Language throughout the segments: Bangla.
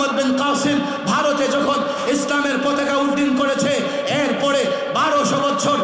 মোহাম্মদ বিন কাসিম ভারতে যখন ইসলামের পতাকা উড্ডীন করেছে এরপরে বারোশো বছর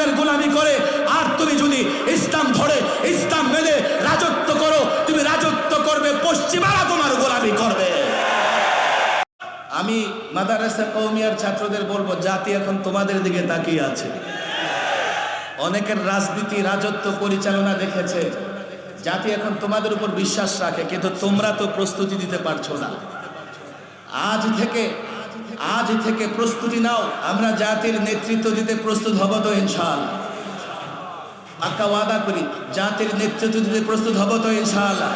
পশ্চিমাদের গোলামি করে, আর তুমি যদি ইসলাম ধরে, ইসলাম মেনে রাজত্ব করো, তুমি রাজত্ব করবে পশ্চিমারা তোমার গোলামি করবে। আমি মাদারাসা কৌমিয়ার ছাত্রদের বলব, জাতি এখন তোমাদের দিকে তাকিয়ে আছে। অনেকের রাজনীতি, রাজত্ব পরিচালনা দেখেছে, জাতি এখন তোমাদের উপর বিশ্বাস রাখে, কিন্তু তোমরা তো প্রস্তুতি দিতে পারছ না। আজ থেকে আজ থেকে প্রস্তুতি নাও, আমরা জাতির নেতৃত্ব দিতে প্রস্তুত হব তো ইনশাআল্লাহ। পাক্কা ওয়াদা করি, জাতির নেতৃত্ব দিতে প্রস্তুত হব তো ইনশাআল্লাহ।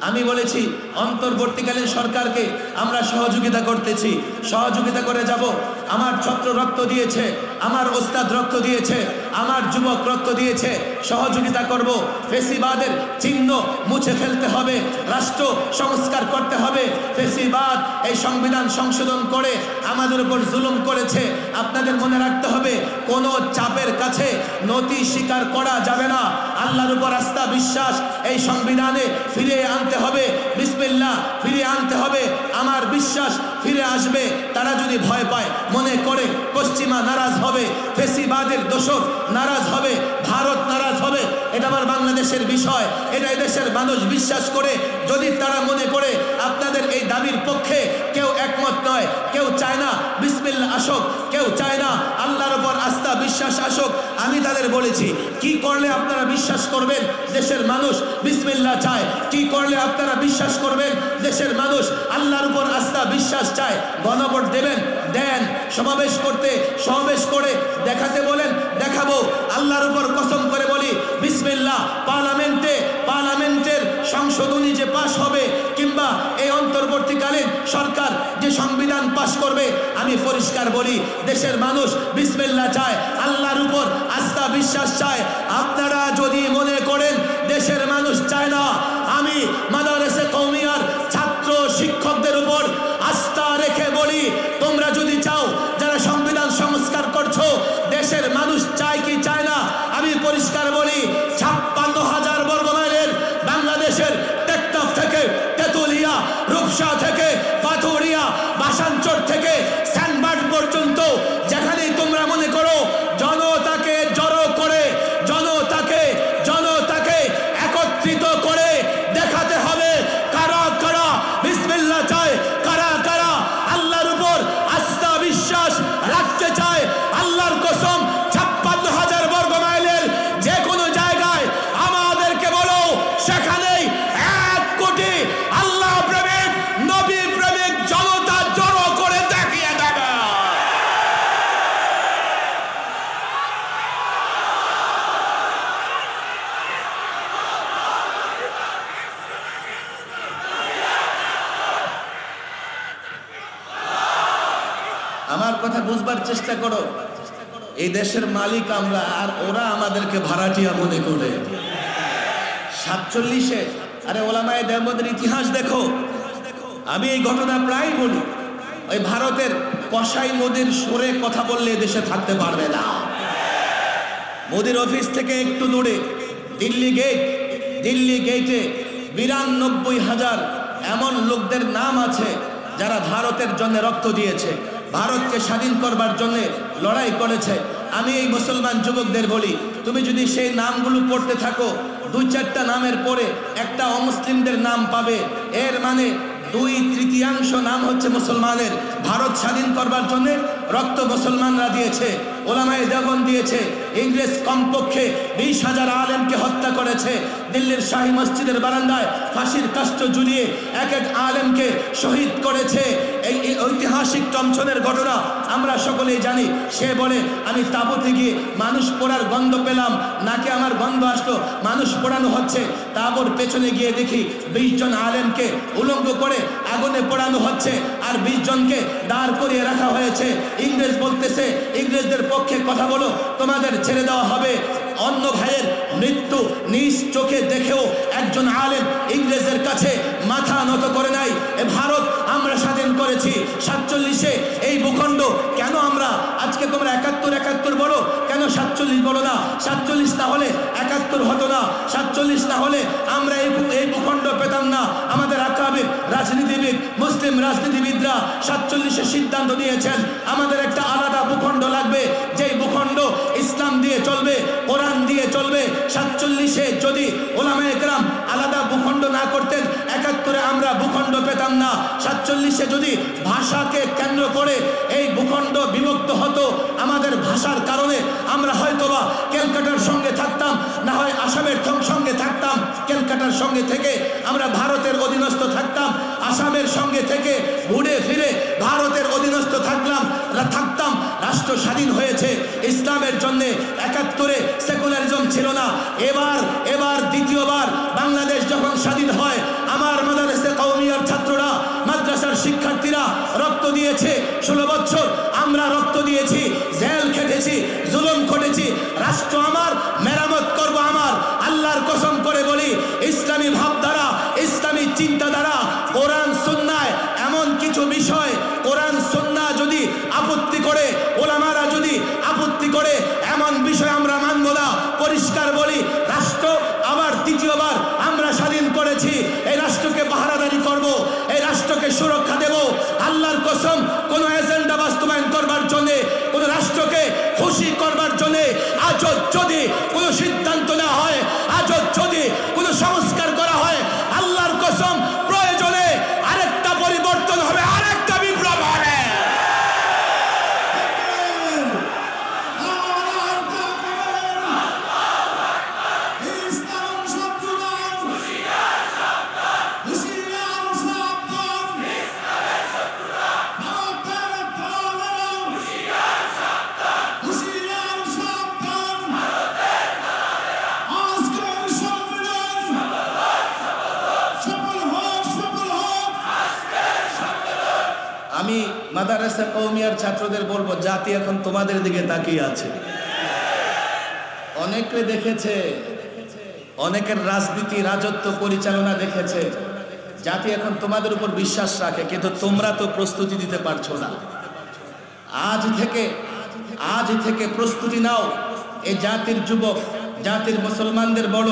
আমি বলেছি, অন্তর্বর্তীকালীন সরকারকে আমরা সহযোগিতা করতেছি। সহযোগিতা করে যাব। আমার ছত্র রক্ত দিয়েছে, আমার ওস্তাদ রক্ত দিয়েছে, আমার যুবক রক্ত দিয়েছে। সহযোগিতা করব। ফেসিবাদের চিহ্ন মুছে ফেলতে হবে। রাষ্ট্র সংস্কার করতে হবে। ফেসিবাদ এই সংবিধান সংশোধন করে আমাদের উপর জুলুম করেছে। আপনাদের মনে রাখতে হবে, কোনো চাপের কাছে নতি স্বীকার করা যাবে না। আল্লাহর উপর আস্থা বিশ্বাস এই সংবিধানে ফিরে আনতে হবে। বিসমিল্লাহ ফিরে আনতে হবে। আমার বিশ্বাস ফিরে আসবে। তারা যদি ভয় পায়, মনে করে পশ্চিমা নারাজ হবে, ফেসিবাদের দোষক নারাজ হবে, ভারত নারাজ হবে, এটা আমার বাংলাদেশের বিষয়। এটা এই দেশের মানুষ বিশ্বাস করে। যদি তারা মনে করে আপনাদের এই দাবির পক্ষে কেউ একমত নয়, কেউ চায় না বিসমিল্লা আসক, কেউ চায় না আল্লাহর ওপর আস্থা, বিশ্বাস আসক, আমি তাদের বলেছি, কি করলে আপনারা বিশ্বাস করবেন? দেশের মানুষ বিসমিল্লা চায়। কি করলে আপনারা বিশ্বাস করবেন? দেশের মানুষ আল্লাহর উপর আস্থা, বিশ্বাস চায়। গণভোট দেবেন, দেন। সমাবেশ করতে, সমাবেশ করে দেখাতে বলেন, দেখাবো। আল্লাহর উপর কসম করে বলি বিসমিল্লা পার্লামেন্টে, পার্লামেন্টের সংশোধনী যে পাশ হবে সরকার যে সংবিধান পাশ করবে, আমি পরিষ্কার বলি, দেশের মানুষ বিসমিল্লা চায়, আল্লাহর উপর আস্থা বিশ্বাস চায়। আপনারা যদি মনে করেন দেশের মানুষ চায় না, আমি মাদারেসে কৌমিয়ার ছাত্র শিক্ষকদের উপর আস্থা রেখে বলি, তোমরা যদি চাও যারা সংবিধান সংস্কার করছ, দেশের মানুষ চায় কি চায় বুঝবার চেষ্টা করো। এই দেশের মালিক আমরা, আর ওরা আমাদেরকে ভাড়াটিয়া মনে করে। সাতচল্লিশে, আরে ওলামায় দেবদের ইতিহাস দেখো। আমি এই ঘটনা প্রায় বলি। ওই ভারতের কসাই মোদির সরে কথা বললে দেশে থাকতে পারবে না। মোদির অফিস থেকে একটু দূরে, দিল্লি গেট দিল্লি গেটে বিরানব্বই হাজার এমন লোকদের নাম আছে যারা ভারতের জন্য রক্ত দিয়েছে। ভারতকে স্বাধীন করবার জন্য লড়াই করেছে। আমি এই মুসলমান যুবকদের বলি, তুমি যদি সেই নামগুলো পড়তে থাকো, দুই চারটা নামের পরে একটা অমুসলিমদের নাম পাবে। এর মানে দুই তৃতীয়াংশ নাম হচ্ছে মুসলমানের। ভারত স্বাধীন করবার জন্য রক্ত মুসলমানরা দিয়েছে, ওলামায় দেবন দিয়েছে, ইংরেজ কমপক্ষে বিশ হাজার আলেমকে হত্যা করেছে দিল্লির শাহী মসজিদের বারান্দায় ফাঁসির কাষ্ঠ ঝুলিয়ে এক এক আলেমকে শহীদ করেছে। এই এই ঐতিহাসিক টমছনের ঘটনা আমরা সকলেই জানি। সে বলে, আমি তাবুতে গিয়ে মানুষ পোড়ার গন্ধ পেলাম। নাকে আমার গন্ধ আসলো। মানুষ পোড়ানো হচ্ছে। তাবর পেছনে গিয়ে দেখি বিশ জন আলেমকে উলঙ্গ করে আগুনে পোড়ানো হচ্ছে আর বিশ জনকে দাঁড় করিয়ে রাখা হয়েছে। ইংরেজ বলতেছে, ইংরেজদের পক্ষে কথা বলো। তোমাদের ছেড়ে দেওয়া হবে। অন্য ভাইয়ের মৃত্যু নিজ চোখে দেখেও একজন আলেম ইংরেজের কাছে মাথা নত করে নাই। এ ভারত আমরা স্বাধীন করেছি। সাতচল্লিশে ভূখণ্ড? কেন আমরা? আজকে তোমরা একাত্তর একাত্তর বলো। কেন সাতচল্লিশ বলো না? সাতচল্লিশ না হলে একাত্তর হতো না। সাতচল্লিশ না হলে আমরা এই এই ভূখণ্ড পেতাম না। আমাদের আকাবির রাজনীতিবিদ, মুসলিম রাজনীতিবিদরা সাতচল্লিশে সিদ্ধান্ত নিয়েছেন, আমাদের একটা আলাদা ভূখণ্ড লাগবে। যেই ভূখণ্ড ইসলাম দিয়ে চলবে, কোরআন দিয়ে চলবে, সাতচল্লিশে যদি ওলামা একরাম আলাদা ভূখণ্ড না করতেন একাত্তরে আমরা ভূখণ্ড পেতাম না। সাতচল্লিশে যদি ভাষাকে কেন্দ্র করে এই ভূখণ্ড বিভক্ত হতো আমাদের ভাষার কারণে, আমরা হয়তোবা ক্যালকাটার সঙ্গে থাকতাম, না হয় আসামের সঙ্গে থাকতাম। ক্যালকাটার সঙ্গে থেকে আমরা ভারতের অধীনস্থ থাকতাম, আসামের সঙ্গে থেকে ঘুরে ফিরে ভারতের অধীনস্থ থাকলাম। স্বাধীন হয়েছে। ইসলামের জন্য একাত্তরে সেকুলারিজম ছিল না। এবার এবার দ্বিতীয়বার বাংলাদেশ যখন স্বাধীন হয়, আমার মাদারেসে কৌমিয়ার ছাত্ররা, মাদ্রাসার শিক্ষার্থীরা রক্ত দিয়েছে। ষোলো বছর আমরা রক্ত দিয়েছি, জেল খেটেছি, জুলুম ঘটেছি। রাষ্ট্র আমার, মেরামত করব আমার। আল্লাহর কসম করে বলি, ইসলামী ভাবধারা করবার আজ যদি কোনো সিদ্ধান্ত নেওয়া হয় আজ যদি কোনো সংস্কার মাদারাসা কৌমিয়ার ছাত্রদের বলব, জাতি এখন তোমাদের দিকে তাকিয়ে আছে। অনেকে দেখেছে, অনেকের রাজনীতি, রাজত্ব পরিচালনা দেখেছে, জাতি এখন তোমাদের উপর বিশ্বাস রাখে, কিন্তু তোমরা তো প্রস্তুতি দিতে পারছ না। আজ থেকে আজ থেকে প্রস্তুতি নাও, এই জাতির যুবক, জাতির মুসলমানদের বড়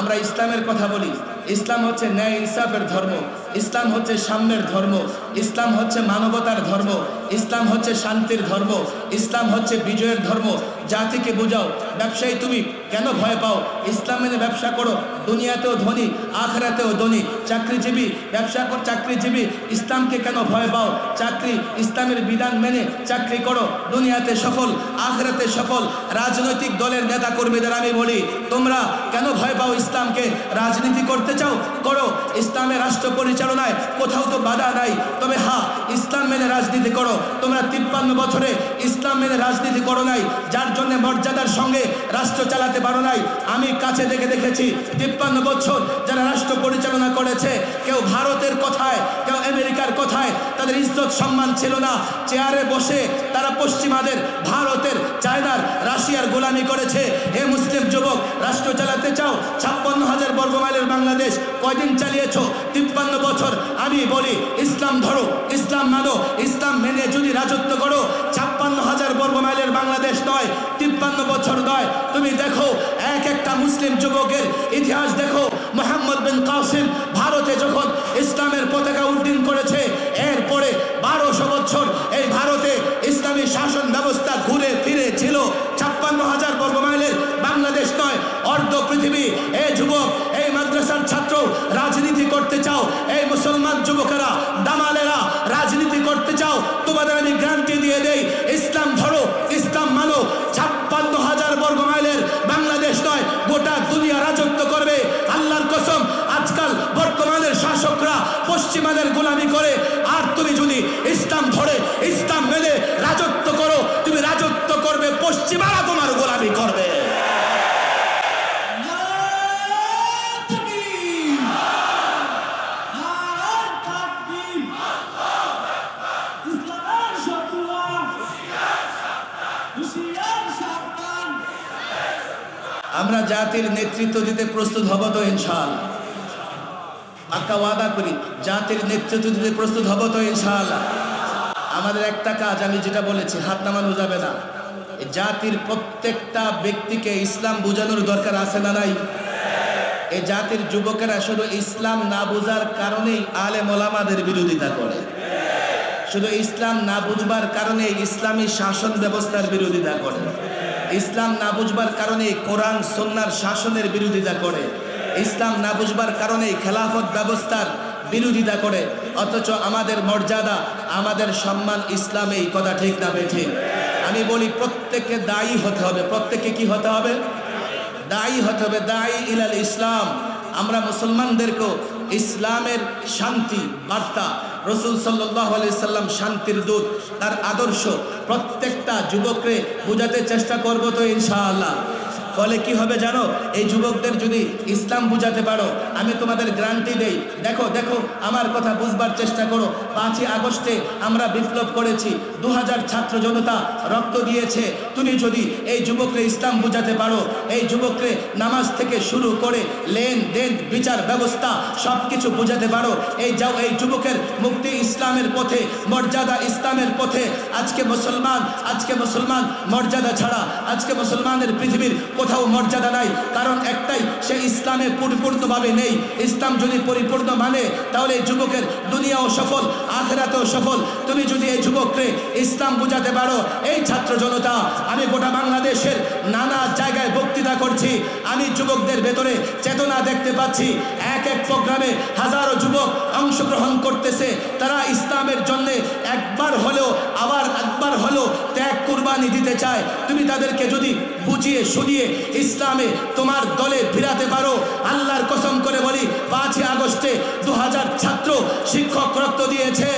আমরা ইসলামের কথা বলি, ইসলাম হচ্ছে ন্যায় ইনসাফের ধর্ম। ইসলাম হচ্ছে সাম্যের ধর্ম, ইসলাম হচ্ছে মানবতার ধর্ম, ইসলাম হচ্ছে শান্তির ধর্ম, ইসলাম হচ্ছে বিজয়ের ধর্ম। জাতিকে বোঝাও, ব্যবসায়ী তুমি কেন ভয় পাও? ইসলাম মেনে ব্যবসা করো, দুনিয়াতেও ধনী, আখরাতেও ধনী। চাকরিজীবী, ব্যবসা কর, চাকরিজীবী, ইসলামকে কেন ভয় পাও? চাকরি, ইসলামের বিধান মেনে চাকরি করো। দুনিয়াতে সফল, আখরাতে সফল, রাজনৈতিক দলের নেতা কর্মীদের আমি বলি, তোমরা কেন ভয় পাও ইসলামকে? রাজনীতি করতে চাও? করো। ইসলামের রাষ্ট্র পরিচালনায় কোথাও তো বাধা নাই। তবে হ্যাঁ ইসলাম মেনে রাজনীতি করো। তোমরা তিপ্পান্ন বছরে ইসলাম মেনে রাজনীতি করো নাই, যার জন্য মর্যাদার সঙ্গে রাষ্ট্র চালাতে পারো নাই। আমি কাছে দেখে দেখেছি, তিপ্পান্ন বছর যারা রাষ্ট্র পরিচালনা করেছে, কেউ ভারতের কথায়, কেউ আমেরিকার কথায়, তাদের ইজ্জত সম্মান ছিল না। চেয়ারে বসে তারা পশ্চিমাদের, ভারতের, চায়নার, রাশিয়ার গোলামি করেছে। হে মুসলিম যুবক, রাষ্ট্র চালাতে চাও? ছাপ্পান্ন হাজার বর্গমাইলের বাংলাদেশ কয়দিন চালিয়েছ তিপ্পান্ন বছর আমি বলি, ইসলাম ধরো, ইসলাম মানো, ইসলাম মেনে যদি রাজত্ব করো, ছাপ্পান্ন হাজার বর্গ মাইলের বাংলাদেশ নয়, তিপ্পান্ন বছর নয়। তুমি দেখো, এক একটা মুসলিম যুবকের ইতিহাস দেখো। মোহাম্মদ বিন কাসিম ভারতে যখন ইসলামের পতাকা উড্ডীন করেছে চাও, এই মুসলমান যুবকেরা, দামালেরা, রাজনীতি করতে চাও, তোমাদের আমি গ্রান্তি দিয়ে দেই। ইসলাম ধরো, ইসলাম মানো। ছাপ্পান্ন হাজার বর্গ মাইলের বাংলাদেশ নয়, গোটা দুনিয়া রাজত্ব করবে। আল্লাহর কসম, আজকাল বর্তমানের শাসকরা পশ্চিমাদের গোলামি করে। আর তুমি যদি ইসলাম ধরে, ইসলাম মেলে রাজত্ব করো, তুমি রাজত্ব করবে, পশ্চিমারা তোমার গোলামি করবে। আমরা জাতির নেতৃত্ব দিতে প্রস্তুত হব তো ইনশাল পাক্কা ওয়াদা করি, জাতির নেতৃত্ব দিতে প্রস্তুত হব তো ইনশাআল্লাহ। আমাদের একটা কাজ, আমি যেটা বলেছি, হাত নামানো যাবে না। জাতির প্রত্যেকটা ব্যক্তিকে ইসলাম বোঝানোর দরকার আছে না নাই? এই জাতির যুবকেরা শুধু ইসলাম না বোঝার কারণেই আলে মোলামাদের বিরোধিতা করে। শুধু ইসলাম না বুঝবার কারণে ইসলামী শাসন ব্যবস্থার বিরোধিতা করে। ইসলাম না বুঝবার কারণে কোরআন সন্ন্যার শাসনের বিরোধিতা করে। ইসলাম না বুঝবার কারণে খেলাফত ব্যবস্থার বিরোধিতা করে। অথচ আমাদের মর্যাদা, আমাদের সম্মান ইসলামে এই কথা ঠিক না ঠিক আমি বলি প্রত্যেককে দায়ী হতে হবে। প্রত্যেককে কি হতে হবে? দায়ী হতে হবে। দায়ী ইলাল ইসলাম। আমরা মুসলমানদেরকেও ইসলামের শান্তি, বার্তা রসুল সাল্লাম শান্তির দূত তার আদর্শ প্রত্যেকটা যুবকরে বোঝাতে চেষ্টা করব তো ইনশাআল্লাহ। ফলে কি হবে জানো? এই যুবকদের যদি ইসলাম বুঝাতে পারো, আমি তোমাদের গ্রান্টি দেই। দেখো দেখো, আমার কথা বুঝবার চেষ্টা করো। পাঁচই আগস্টে আমরা বিপ্লব করেছি। দু হাজার ছাত্র জনতা রক্ত দিয়েছে। তুমি যদি এই যুবকরে ইসলাম বুঝাতে পারো, এই যুবকরে নামাজ থেকে শুরু করে লেন দেন, বিচার ব্যবস্থা সব কিছু বুঝাতে পারো। এই যাও, এই যুবকের মুক্তি ইসলামের পথে, মর্যাদা ইসলামের পথে। আজকে মুসলমান আজকে মুসলমান মর্যাদা ছাড়া, আজকে মুসলমানের পৃথিবীর কোথাও মর্যাদা নাই, কারণ একটাই, সে ইসলামে পরিপূর্ণভাবে নেই। ইসলাম যদি পরিপূর্ণ মানে তাহলে যুবকের দুনিয়াও সফল, আখেরাতেও সফল। তুমি যদি এই যুবককে ইসলাম বুঝাতে পারো, এই ছাত্র জনতা, আমি গোটা বাংলাদেশের নানা জায়গায় বক্তৃতা করছি, আমি যুবকদের ভেতরে চেতনা দেখতে পাচ্ছি। এক এক প্রোগ্রামে হাজারো যুবক অংশগ্রহণ করতেছে, তারা ইসলামের জন্যে একবার হলেও, আবার একবার হলেও কুরবানি দিতে চায়, তুমি তাদেরকে যদি বুঝিয়ে শুনিয়ে ইসলামে তোমার দলে ফিরাতে পারো, আল্লাহর কসম করে বলি, পাঁচই আগস্টে দু হাজার ছাত্র শিক্ষক রক্ত দিয়েছে,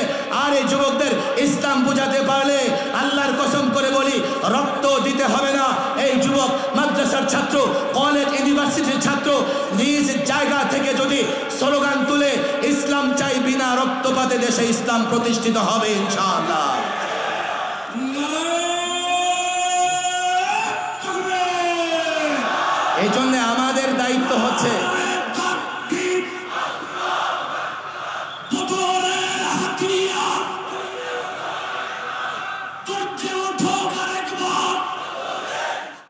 আর এই যুবকদের ইসলাম বুঝাতে পারলে আল্লাহর কসম করে বলি, রক্ত দিতে হবে না। এই যুবক মাদ্রাসার ছাত্র, কলেজ, ইউনিভার্সিটির ছাত্র, নিজ জায়গা থেকে যদি স্লোগান তুলে, ইসলাম চাই বিনা রক্তপাতে দেশে ইসলাম প্রতিষ্ঠিত হবে, ইনশাআল্লাহ।